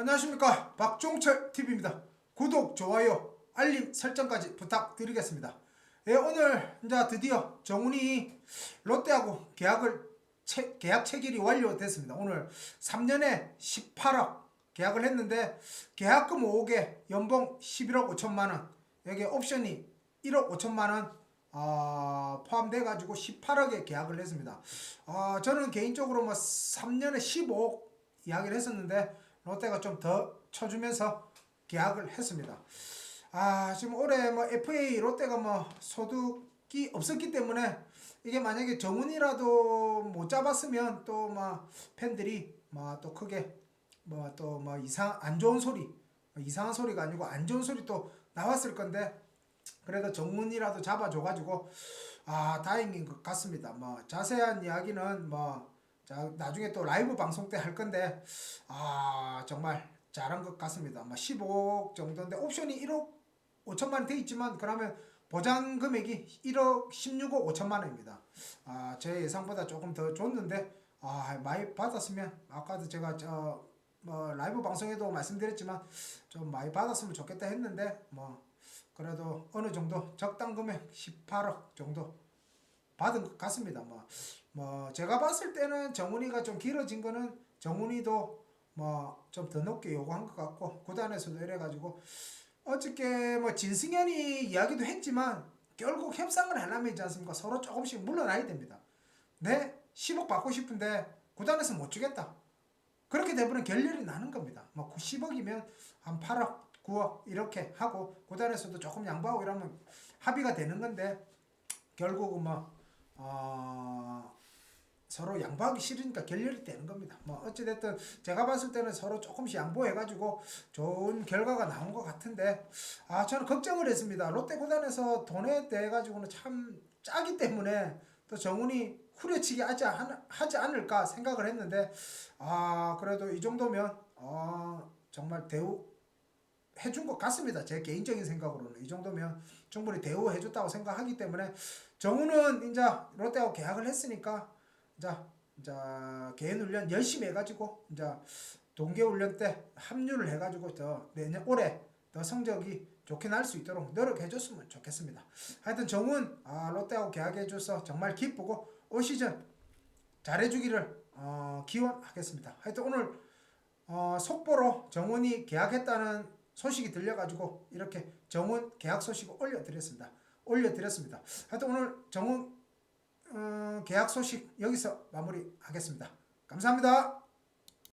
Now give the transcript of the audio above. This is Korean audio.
안녕하십니까 박종철 TV입니다. 구독, 좋아요, 알림 설정까지 부탁드리겠습니다. 예, 오늘 이제 드디어 정훈이 롯데하고 계약을 체, 계약 체결이 완료됐습니다. 오늘 3년에 18억 계약을 했는데 계약금 5억에 연봉 11억 5천만 원 여기 옵션이 1억 5천만 원 어, 포함돼 가지고 18억에 계약을 했습니다. 어, 저는 개인적으로 뭐 3년에 15억 이야기를 했었는데 롯데가 좀 더 쳐주면서 계약을 했습니다. 아 지금 올해 뭐 FA 롯데가 뭐 소득이 없었기 때문에 이게 만약에 정훈이라도 못 잡았으면 또 막 팬들이 뭐또 크게 뭐 또 뭐 이상 안 좋은 소리 뭐 이상한 소리가 아니고 안 좋은 소리 또 나왔을 건데 그래도 정문이라도 잡아줘가지고 아 다행인 것 같습니다. 뭐 자세한 이야기는 뭐 자, 나중에 또 라이브 방송 때 할 건데 아 정말 잘한 것 같습니다. 뭐 15억 정도인데 옵션이 1억 5천만 원 돼 있지만 그러면 보장 금액이 1억 16억 5천만 원입니다. 아, 제 예상보다 조금 더 줬는데 아, 많이 받았으면 아까도 제가 저 뭐 라이브 방송에도 말씀드렸지만 좀 많이 받았으면 좋겠다 했는데 뭐 그래도 어느 정도 적당 금액 18억 정도 받은 것 같습니다. 뭐, 뭐 제가 봤을 때는 정훈이가 좀 길어진 거는 정훈이도 뭐 좀 더 높게 요구한 것 같고 구단에서도 이래가지고 어저께 뭐 진승현이 이야기도 했지만 결국 협상을 하려면 있지 않습니까? 서로 조금씩 물러나야 됩니다. 내 10억 받고 싶은데 구단에서 못 주겠다. 그렇게 되면 결렬이 나는 겁니다. 뭐 10억이면 한 8억, 9억 이렇게 하고 구단에서도 조금 양보하고 이러면 합의가 되는 건데 결국은 뭐 어, 서로 양보하기 싫으니까 결렬이 되는 겁니다. 뭐 어찌됐든 제가 봤을 때는 서로 조금씩 양보해가지고 좋은 결과가 나온 것 같은데 아 저는 걱정을 했습니다. 롯데 구단에서 돈에 대해 가지고는 참 짜기 때문에 또 정훈이 후려치기 하지, 않, 하지 않을까 생각을 했는데 아 그래도 이 정도면 어, 정말 대우 해준 것 같습니다. 제 개인적인 생각으로는 이 정도면 충분히 대우해줬다고 생각하기 때문에 정우는 이제 롯데하고 계약을 했으니까 이제 개인 훈련 열심히 해가지고 이제 동계 훈련 때 합류를 해가지고 더 내년 올해 더 성적이 좋게 날 수 있도록 노력해줬으면 좋겠습니다. 하여튼 정훈 아, 롯데하고 계약해줘서 정말 기쁘고 올 시즌 잘해주기를 어, 기원하겠습니다. 하여튼 오늘 어, 속보로 정훈이 계약했다는 소식이 들려가지고 이렇게 정훈 계약 소식을 올려드렸습니다. 올려드렸습니다. 하여튼 오늘 정훈 어, 계약 소식 여기서 마무리하겠습니다. 감사합니다.